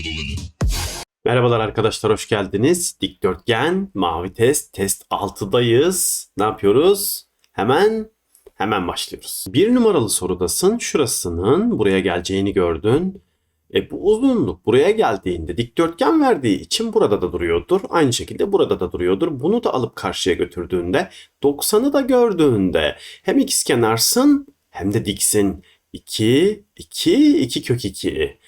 linen. Merhabalar arkadaşlar hoş geldiniz. Dikdörtgen, mavi test, test 6'dayız. Ne yapıyoruz? Hemen hemen başlıyoruz. Bir numaralı sorudasın. Şurasının buraya geleceğini gördün. E bu uzunluk buraya geldiğinde dikdörtgen verdiği için burada da duruyordur. Aynı şekilde burada da duruyordur. Bunu da alıp karşıya götürdüğünde 90'ı da gördüğünde hem ikizkenarsın hem de diksin. 2, 2, 2 kök 2.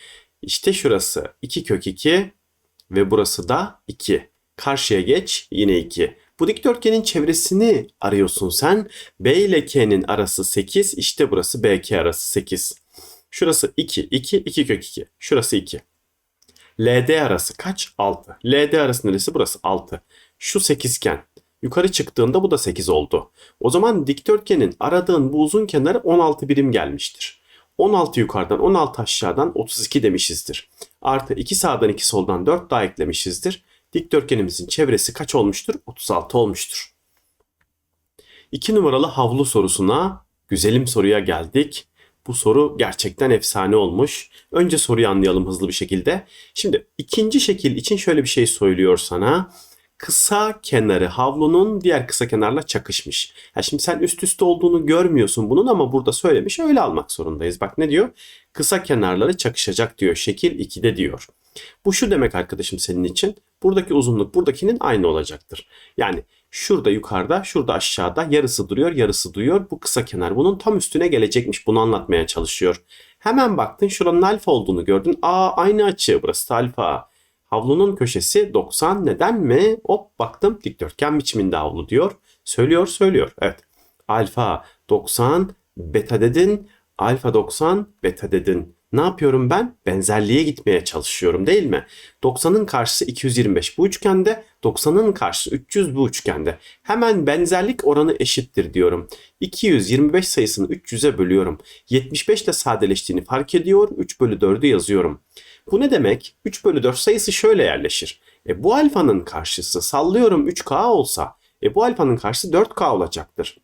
İşte şurası 2 kök 2 ve burası da 2. Karşıya geç yine 2. Bu dikdörtgenin çevresini arıyorsun sen. B ile K'nin arası 8. İşte burası BK arası 8. Şurası 2, 2, 2 kök 2. Şurası 2. LD arası kaç? 6. LD arası neresi? Burası 6. Şu 8 iken yukarı çıktığında bu da 8 oldu. O zaman dikdörtgenin aradığın bu uzun kenarı 16 birim gelmiştir. 16 yukarıdan 16 aşağıdan 32 demişizdir. Artı 2 sağdan 2 soldan 4 daha eklemişizdir. Dikdörtgenimizin çevresi kaç olmuştur? 36 olmuştur. 2 numaralı havlu sorusuna güzelim soruya geldik. Bu soru gerçekten efsane olmuş. Önce soruyu anlayalım hızlı bir şekilde. Şimdi ikinci şekil için şöyle bir şey söylüyor sana. Kısa kenarı havlunun diğer kısa kenarla çakışmış. Ha şimdi sen üst üste olduğunu görmüyorsun bunun ama burada söylemiş öyle almak zorundayız. Bak ne diyor? Kısa kenarları çakışacak diyor. Şekil 2'de diyor. Bu şu demek arkadaşım senin için. Buradaki uzunluk buradakinin aynı olacaktır. Yani şurada yukarıda, şurada aşağıda yarısı duruyor, yarısı duyuyor. Bu kısa kenar bunun tam üstüne gelecekmiş. Bunu anlatmaya çalışıyor. Hemen baktın şuranın alfa olduğunu gördün. Aa aynı açı burası alfa. Havlunun köşesi 90 neden mi? Hop baktım dikdörtgen biçiminde havlu diyor. Söylüyor söylüyor. Evet. Alfa 90 beta dedin. Alfa 90 beta dedin. Ne yapıyorum ben? Benzerliğe gitmeye çalışıyorum değil mi? 90'ın karşısı 225 bu üçgende, 90'ın karşısı 300 bu üçgende. Hemen benzerlik oranı eşittir diyorum. 225 sayısını 300'e bölüyorum. 75 ile sadeleştiğini fark ediyor. 3 bölü 4'ü yazıyorum. Bu ne demek? 3 bölü 4 sayısı şöyle yerleşir. E bu alfanın karşısı sallıyorum 3K olsa e bu alfanın karşısı 4K olacaktır.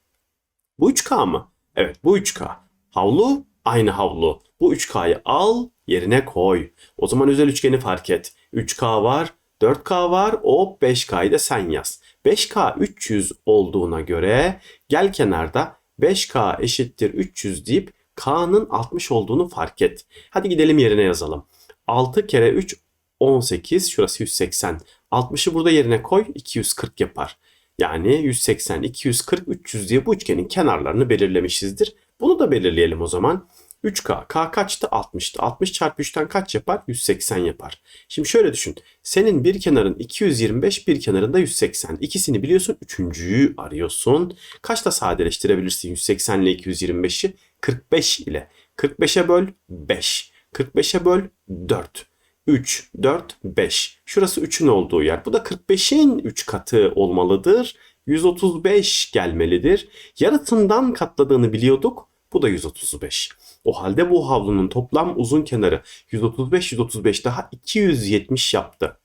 Bu 3K mı? Evet bu 3K. Havlu aynı havlu. Bu 3K'yı al yerine koy. O zaman özel üçgeni fark et. 3K var 4K var o 5K'yı da sen yaz. 5K 300 olduğuna göre gel kenarda 5K eşittir 300 deyip K'nın 60 olduğunu fark et. Hadi gidelim yerine yazalım. 6 kere 3 18 şurası 180. 60'ı burada yerine koy 240 yapar. Yani 180, 240, 300 diye bu üçgenin kenarlarını belirlemişizdir. Bunu da belirleyelim o zaman. 3K. K kaçtı? 60'tı. 60 çarpı 3'ten kaç yapar? 180 yapar. Şimdi şöyle düşün. Senin bir kenarın 225, bir kenarında 180. İkisini biliyorsun. Üçüncüyü arıyorsun. Kaçta sadeleştirebilirsin 180 ile 225'i? 45 ile. 45'e böl 5. 45'e böl 4. 3, 4, 5. Şurası 3'ün olduğu yer. Bu da 45'in 3 katı olmalıdır. 135 gelmelidir. Yarısından katladığını biliyorduk. Bu da 135. O halde bu havlunun toplam uzun kenarı 135 135 daha 270 yaptı.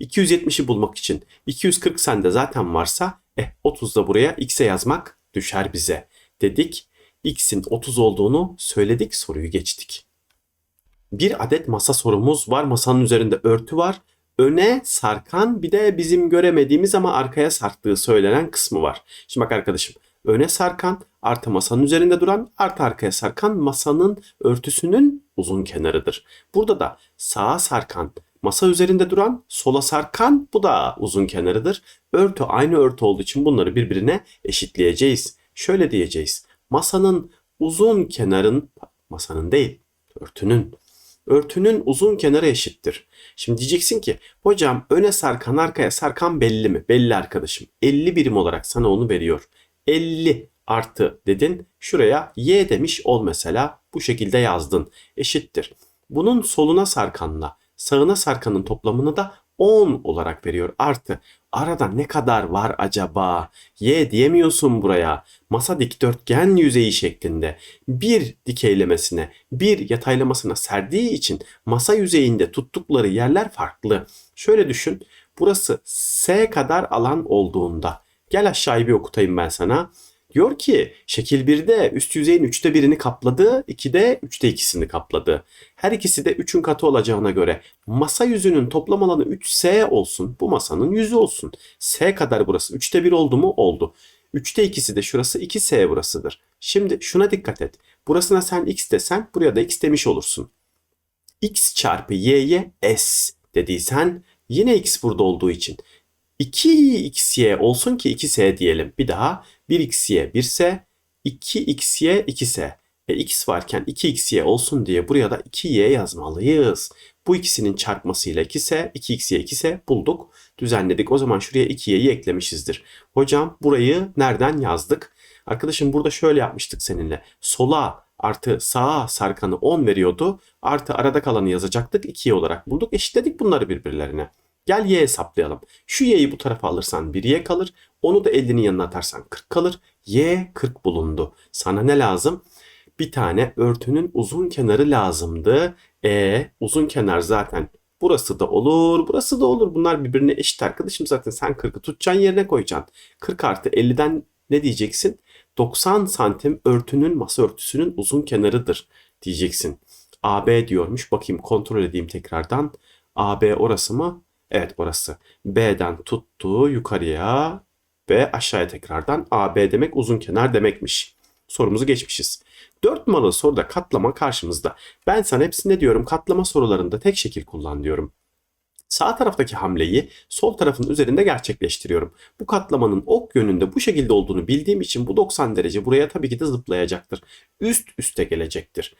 270'i bulmak için 240 sende zaten varsa eh 30 da buraya x'e yazmak düşer bize dedik. X'in 30 olduğunu söyledik soruyu geçtik. Bir adet masa sorumuz var. Masanın üzerinde örtü var. Öne sarkan bir de bizim göremediğimiz ama arkaya sarktığı söylenen kısmı var. Şimdi bak arkadaşım öne sarkan artı masanın üzerinde duran artı arkaya sarkan masanın örtüsünün uzun kenarıdır. Burada da sağa sarkan masa üzerinde duran sola sarkan bu da uzun kenarıdır. Örtü aynı örtü olduğu için bunları birbirine eşitleyeceğiz. Şöyle diyeceğiz. Masanın uzun kenarın masanın değil örtünün örtünün uzun kenarı eşittir. Şimdi diyeceksin ki hocam öne sarkan arkaya sarkan belli mi? Belli arkadaşım. 50 birim olarak sana onu veriyor. 50 artı dedin. Şuraya y demiş ol mesela. Bu şekilde yazdın. Eşittir. Bunun soluna sarkanla sağına sarkanın toplamını da 10 olarak veriyor. Artı arada ne kadar var acaba? Y diyemiyorsun buraya. Masa dikdörtgen yüzeyi şeklinde bir dikeylemesine, bir yataylamasına serdiği için masa yüzeyinde tuttukları yerler farklı. Şöyle düşün. Burası S kadar alan olduğunda. Gel aşağıyı bir okutayım ben sana. Diyor ki şekil 1'de üst yüzeyin 3'te 1'ini kapladı, 2'de 3'te 2'sini kapladı. Her ikisi de 3'ün katı olacağına göre masa yüzünün toplam alanı 3S olsun. Bu masanın yüzü olsun. S kadar burası. 3'te 1 oldu mu? Oldu. 3'te 2'si de şurası 2S burasıdır. Şimdi şuna dikkat et. Burasına sen x desen buraya da x demiş olursun. x çarpı y'ye s dediysen yine x burada olduğu için 2xy olsun ki 2s diyelim. Bir daha 1xy 1s 2xy 2s. E x varken 2xy olsun diye buraya da 2y yazmalıyız. Bu ikisinin çarpmasıyla 2s, 2xy 2s bulduk. Düzenledik. O zaman şuraya 2y'yi eklemişizdir. Hocam burayı nereden yazdık? Arkadaşım burada şöyle yapmıştık seninle. Sola artı sağa sarkanı 10 veriyordu. Artı arada kalanı yazacaktık. 2y olarak bulduk. Eşitledik bunları birbirlerine. Gel y hesaplayalım. Şu y'yi bu tarafa alırsan 1y kalır. Onu da 50'nin yanına atarsan 40 kalır. y 40 bulundu. Sana ne lazım? Bir tane örtünün uzun kenarı lazımdı. E uzun kenar zaten burası da olur, burası da olur. Bunlar birbirine eşit arkadaşım zaten sen 40'ı tutacaksın yerine koyacaksın. 40 artı 50'den ne diyeceksin? 90 santim örtünün masa örtüsünün uzun kenarıdır diyeceksin. AB diyormuş. Bakayım kontrol edeyim tekrardan. AB orası mı? Evet orası. B'den tuttu yukarıya ve aşağıya tekrardan AB demek uzun kenar demekmiş. Sorumuzu geçmişiz. 4 numaralı soruda katlama karşımızda. Ben sana hepsinde diyorum katlama sorularında tek şekil kullan diyorum. Sağ taraftaki hamleyi sol tarafın üzerinde gerçekleştiriyorum. Bu katlamanın ok yönünde bu şekilde olduğunu bildiğim için bu 90 derece buraya tabii ki de zıplayacaktır. Üst üste gelecektir.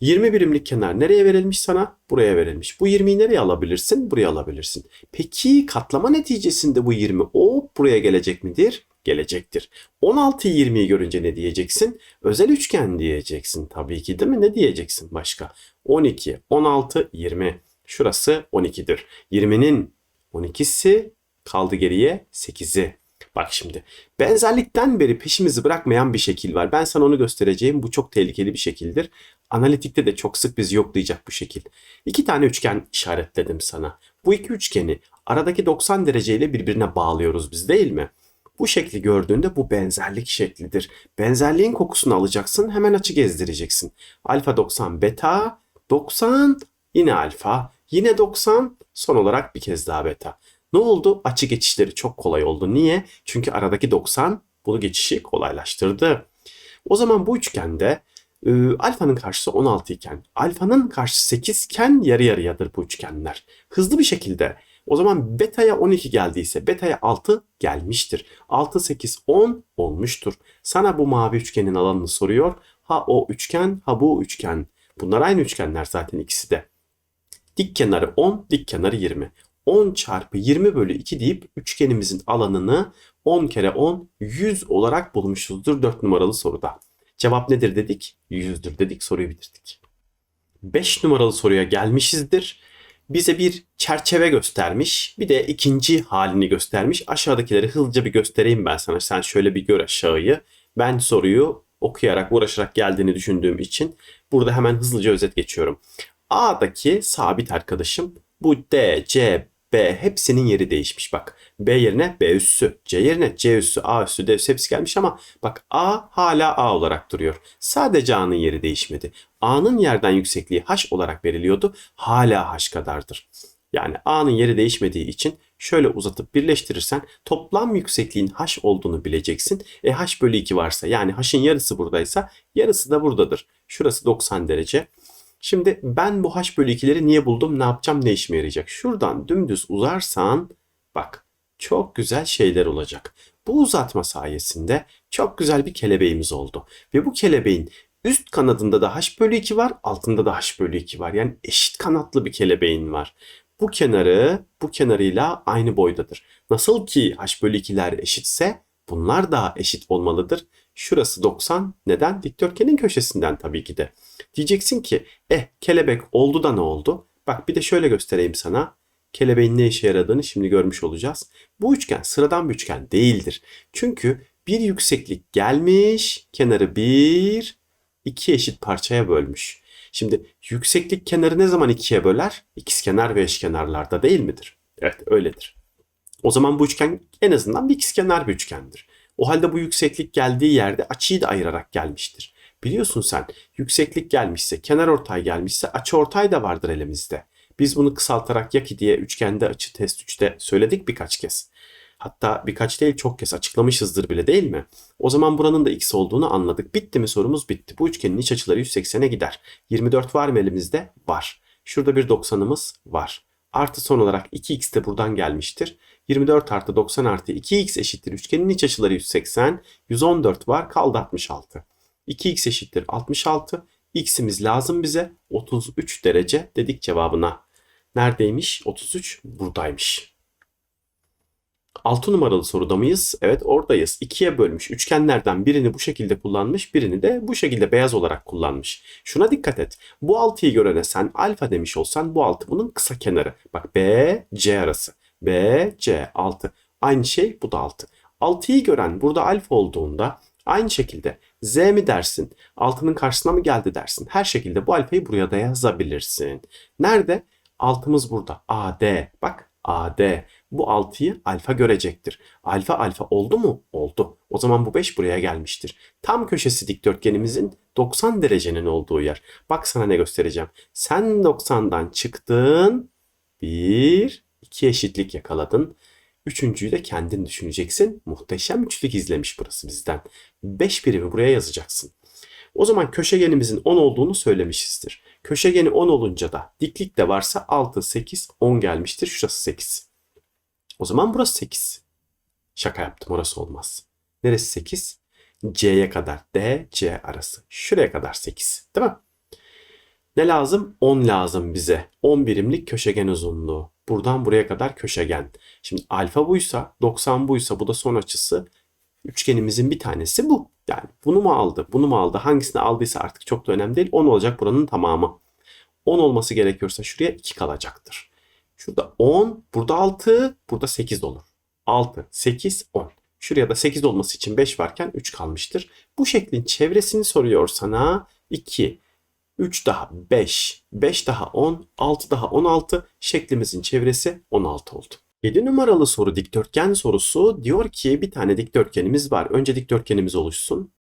20 birimlik kenar nereye verilmiş sana? Buraya verilmiş. Bu 20'yi nereye alabilirsin? Buraya alabilirsin. Peki katlama neticesinde bu 20 o buraya gelecek midir? Gelecektir. 16'yı 20'yi görünce ne diyeceksin? Özel üçgen diyeceksin tabii ki değil mi? Ne diyeceksin başka? 12, 16, 20. Şurası 12'dir. 20'nin 12'si kaldı geriye 8'i. Bak şimdi benzerlikten beri peşimizi bırakmayan bir şekil var. Ben sana onu göstereceğim. Bu çok tehlikeli bir şekildir. Analitikte de çok sık bizi yoklayacak bu şekil. İki tane üçgen işaretledim sana. Bu iki üçgeni aradaki 90 dereceyle birbirine bağlıyoruz biz değil mi? Bu şekli gördüğünde bu benzerlik şeklidir. Benzerliğin kokusunu alacaksın hemen açı gezdireceksin. Alfa 90 beta 90 yine alfa yine 90 son olarak bir kez daha beta. Ne oldu? Açı geçişleri çok kolay oldu. Niye? Çünkü aradaki 90 bunu geçişi kolaylaştırdı. O zaman bu üçgende e, alfanın karşısı 16 iken alfanın karşısı 8 iken yarı yarıyadır bu üçgenler. Hızlı bir şekilde o zaman beta'ya 12 geldiyse beta'ya 6 gelmiştir. 6, 8, 10 olmuştur. Sana bu mavi üçgenin alanını soruyor. Ha o üçgen ha bu üçgen. Bunlar aynı üçgenler zaten ikisi de. Dik kenarı 10, dik kenarı 20. 10 çarpı 20 bölü 2 deyip üçgenimizin alanını 10 kere 10 100 olarak bulmuşuzdur 4 numaralı soruda. Cevap nedir dedik? 100'dür dedik soruyu bitirdik. 5 numaralı soruya gelmişizdir. Bize bir çerçeve göstermiş. Bir de ikinci halini göstermiş. Aşağıdakileri hızlıca bir göstereyim ben sana. Sen şöyle bir gör aşağıyı. Ben soruyu okuyarak, uğraşarak geldiğini düşündüğüm için burada hemen hızlıca özet geçiyorum. A'daki sabit arkadaşım bu D, C, B hepsinin yeri değişmiş bak. B yerine B üssü, C yerine C üssü, A üssü, D üssü hepsi gelmiş ama bak A hala A olarak duruyor. Sadece A'nın yeri değişmedi. A'nın yerden yüksekliği H olarak veriliyordu. Hala H kadardır. Yani A'nın yeri değişmediği için şöyle uzatıp birleştirirsen toplam yüksekliğin H olduğunu bileceksin. E H bölü 2 varsa yani H'ın yarısı buradaysa yarısı da buradadır. Şurası 90 derece. Şimdi ben bu h bölü 2'leri niye buldum? Ne yapacağım? Ne işime yarayacak? Şuradan dümdüz uzarsan bak çok güzel şeyler olacak. Bu uzatma sayesinde çok güzel bir kelebeğimiz oldu. Ve bu kelebeğin üst kanadında da h bölü 2 var, altında da h bölü 2 var. Yani eşit kanatlı bir kelebeğin var. Bu kenarı bu kenarıyla aynı boydadır. Nasıl ki h bölü 2'ler eşitse bunlar da eşit olmalıdır. Şurası 90. Neden? Dikdörtgenin köşesinden tabii ki de. Diyeceksin ki eh kelebek oldu da ne oldu? Bak bir de şöyle göstereyim sana. Kelebeğin ne işe yaradığını şimdi görmüş olacağız. Bu üçgen sıradan bir üçgen değildir. Çünkü bir yükseklik gelmiş, kenarı bir, iki eşit parçaya bölmüş. Şimdi yükseklik kenarı ne zaman ikiye böler? İkizkenar ve eşkenarlarda değil midir? Evet öyledir. O zaman bu üçgen en azından bir ikizkenar bir üçgendir. O halde bu yükseklik geldiği yerde açıyı da ayırarak gelmiştir. Biliyorsun sen yükseklik gelmişse, kenar ortay gelmişse açı ortay da vardır elimizde. Biz bunu kısaltarak yaki diye üçgende açı test 3'te söyledik birkaç kez. Hatta birkaç değil çok kez açıklamışızdır bile değil mi? O zaman buranın da x olduğunu anladık. Bitti mi sorumuz bitti. Bu üçgenin iç açıları 180'e gider. 24 var mı elimizde? Var. Şurada bir 90'ımız var. Artı son olarak 2x de buradan gelmiştir. 24 artı 90 artı 2x eşittir. Üçgenin iç açıları 180. 114 var kaldı 66. 2x eşittir 66. X'imiz lazım bize. 33 derece dedik cevabına. Neredeymiş? 33 buradaymış. 6 numaralı soruda mıyız? Evet oradayız. 2'ye bölmüş. Üçgenlerden birini bu şekilde kullanmış, birini de bu şekilde beyaz olarak kullanmış. Şuna dikkat et. Bu 6'yı görene sen alfa demiş olsan bu 6 bunun kısa kenarı. Bak B, C arası. B, C 6. Aynı şey bu da 6. 6'yı gören burada alfa olduğunda aynı şekilde Z mi dersin? 6'nın karşısına mı geldi dersin? Her şekilde bu alfayı buraya da yazabilirsin. Nerede? Altımız burada. AD. Bak AD. Bu 6'yı alfa görecektir. Alfa alfa oldu mu? Oldu. O zaman bu 5 buraya gelmiştir. Tam köşesi dikdörtgenimizin 90 derecenin olduğu yer. Bak sana ne göstereceğim. Sen 90'dan çıktın. 1, 2 eşitlik yakaladın. Üçüncüyü de kendin düşüneceksin. Muhteşem üçlük izlemiş burası bizden. 5 birimi buraya yazacaksın. O zaman köşegenimizin 10 olduğunu söylemişizdir. Köşegeni 10 olunca da diklik de varsa 6, 8, 10 gelmiştir. Şurası 8. O zaman burası 8. Şaka yaptım orası olmaz. Neresi 8? C'ye kadar D, C arası. Şuraya kadar 8. Değil mi? Ne lazım? 10 lazım bize. 10 birimlik köşegen uzunluğu. Buradan buraya kadar köşegen. Şimdi alfa buysa, 90 buysa bu da son açısı. Üçgenimizin bir tanesi bu. Yani bunu mu aldı, bunu mu aldı, hangisini aldıysa artık çok da önemli değil. 10 olacak buranın tamamı. 10 olması gerekiyorsa şuraya 2 kalacaktır. Şurada 10, burada 6, burada 8 olur. 6, 8, 10. Şuraya da 8 olması için 5 varken 3 kalmıştır. Bu şeklin çevresini soruyor sana. 2, 3 daha 5, 5 daha 10, 6 daha 16 şeklimizin çevresi 16 oldu. 7 numaralı soru dikdörtgen sorusu diyor ki bir tane dikdörtgenimiz var. Önce dikdörtgenimiz oluşsun.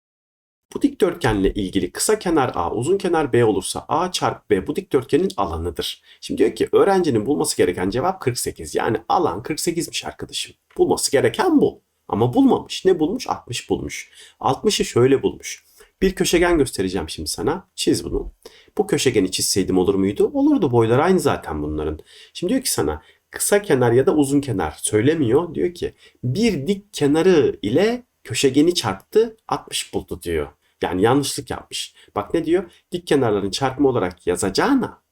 Bu dikdörtgenle ilgili kısa kenar A, uzun kenar B olursa A çarpı B bu dikdörtgenin alanıdır. Şimdi diyor ki öğrencinin bulması gereken cevap 48. Yani alan 48'miş arkadaşım. Bulması gereken bu. Ama bulmamış. Ne bulmuş? 60 bulmuş. 60'ı şöyle bulmuş. Bir köşegen göstereceğim şimdi sana. Çiz bunu. Bu köşegeni çizseydim olur muydu? Olurdu. Boylar aynı zaten bunların. Şimdi diyor ki sana kısa kenar ya da uzun kenar söylemiyor. Diyor ki bir dik kenarı ile köşegeni çarptı 60 buldu diyor. Yani yanlışlık yapmış. Bak ne diyor? Dik kenarların çarpımı olarak yazacağına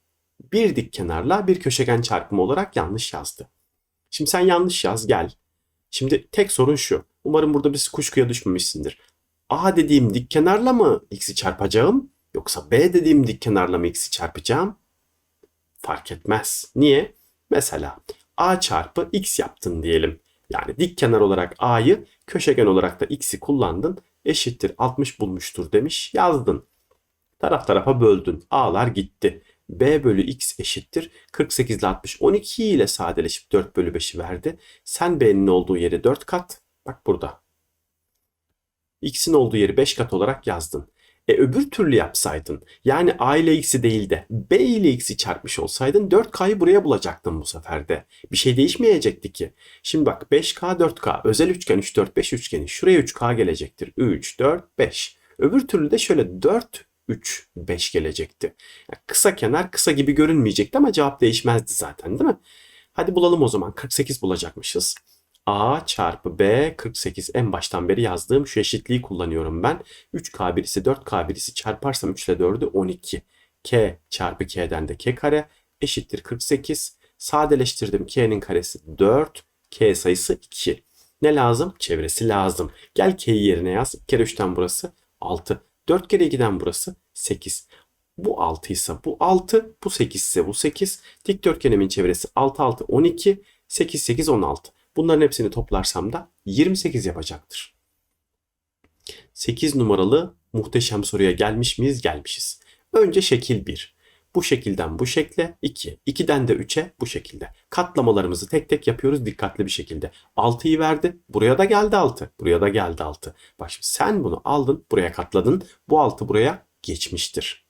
bir dik kenarla bir köşegen çarpımı olarak yanlış yazdı. Şimdi sen yanlış yaz gel. Şimdi tek sorun şu. Umarım burada bir kuşkuya düşmemişsindir. A dediğim dik kenarla mı x'i çarpacağım? Yoksa B dediğim dik kenarla mı x'i çarpacağım? Fark etmez. Niye? Mesela A çarpı x yaptın diyelim. Yani dik kenar olarak A'yı, köşegen olarak da x'i kullandın. Eşittir 60 bulmuştur demiş. Yazdın. Taraf tarafa böldün. A'lar gitti. B bölü x eşittir. 48 ile 60 12 ile sadeleşip 4 bölü 5'i verdi. Sen B'nin olduğu yeri 4 kat. Bak burada. X'in olduğu yeri 5 kat olarak yazdın. E öbür türlü yapsaydın yani A ile X'i değil de B ile X'i çarpmış olsaydın 4K'yı buraya bulacaktın bu sefer de. Bir şey değişmeyecekti ki. Şimdi bak 5K 4K özel üçgen 3 4 5 üçgeni şuraya 3K gelecektir. 3 4 5. Öbür türlü de şöyle 4 3 5 gelecekti. Yani kısa kenar kısa gibi görünmeyecekti ama cevap değişmezdi zaten değil mi? Hadi bulalım o zaman 48 bulacakmışız. A çarpı B 48 en baştan beri yazdığım şu eşitliği kullanıyorum ben. 3K birisi 4K birisi çarparsam 3 ile 4'ü 12. K çarpı K'den de K kare eşittir 48. Sadeleştirdim K'nin karesi 4. K sayısı 2. Ne lazım? Çevresi lazım. Gel K'yi yerine yaz. 2 kere 3'ten burası 6. 4 kere 2'den burası 8. Bu 6 ise bu 6, bu 8 ise bu 8. Dikdörtgenimin çevresi 6 6 12, 8 8 16. Bunların hepsini toplarsam da 28 yapacaktır. 8 numaralı muhteşem soruya gelmiş miyiz? Gelmişiz. Önce şekil 1. Bu şekilden bu şekle 2. 2'den de 3'e bu şekilde. Katlamalarımızı tek tek yapıyoruz dikkatli bir şekilde. 6'yı verdi. Buraya da geldi 6. Buraya da geldi 6. Bak şimdi sen bunu aldın buraya katladın. Bu 6 buraya geçmiştir.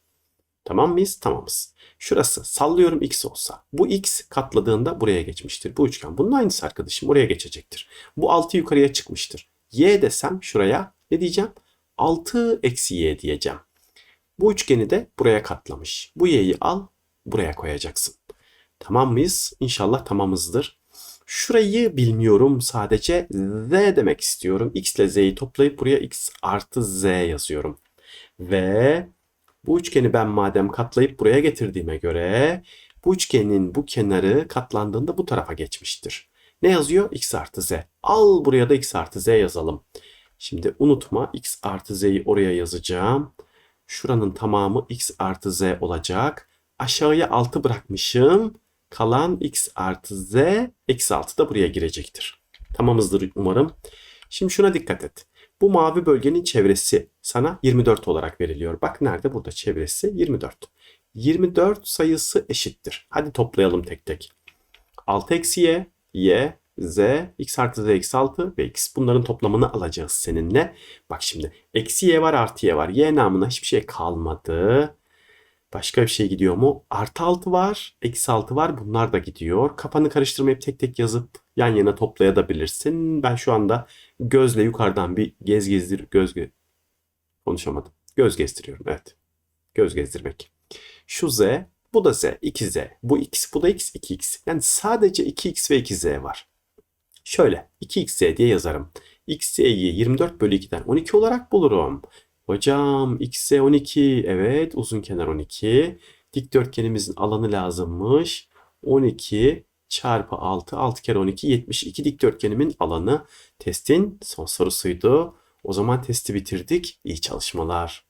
Tamam mıyız? Tamamız. Şurası sallıyorum x olsa. Bu x katladığında buraya geçmiştir. Bu üçgen. Bunun aynısı arkadaşım. Oraya geçecektir. Bu 6 yukarıya çıkmıştır. y desem şuraya ne diyeceğim? 6 eksi y diyeceğim. Bu üçgeni de buraya katlamış. Bu y'yi al buraya koyacaksın. Tamam mıyız? İnşallah tamamızdır. Şurayı bilmiyorum sadece z demek istiyorum. x ile z'yi toplayıp buraya x artı z yazıyorum. Ve bu üçgeni ben madem katlayıp buraya getirdiğime göre bu üçgenin bu kenarı katlandığında bu tarafa geçmiştir. Ne yazıyor? x artı z. Al buraya da x artı z yazalım. Şimdi unutma x artı z'yi oraya yazacağım. Şuranın tamamı x artı z olacak. Aşağıya 6 bırakmışım. Kalan x artı z eksi 6 da buraya girecektir. Tamamızdır umarım. Şimdi şuna dikkat et. Bu mavi bölgenin çevresi sana 24 olarak veriliyor. Bak nerede? Burada çevresi 24. 24 sayısı eşittir. Hadi toplayalım tek tek. 6 eksi y, y, z, x artı z eksi 6 ve x. Bunların toplamını alacağız seninle. Bak şimdi eksi y var artı y var. Y namına hiçbir şey kalmadı. Başka bir şey gidiyor mu? Artı 6 var, eksi 6 var. Bunlar da gidiyor. Kafanı karıştırmayıp tek tek yazıp yan yana toplayabilirsin. Ben şu anda gözle yukarıdan bir gez gezdir göz ge- konuşamadım. Göz gezdiriyorum. Evet. Göz gezdirmek. Şu z, bu da z, 2z. Bu x, bu da x, 2x. Yani sadece 2x ve 2z var. Şöyle 2xz diye yazarım. xz'yi 24 bölü 2'den 12 olarak bulurum. Hocam x'e 12. Evet uzun kenar 12. Dikdörtgenimizin alanı lazımmış. 12 çarpı 6. 6 kere 12 72 dikdörtgenimin alanı. Testin son sorusuydu. O zaman testi bitirdik. İyi çalışmalar.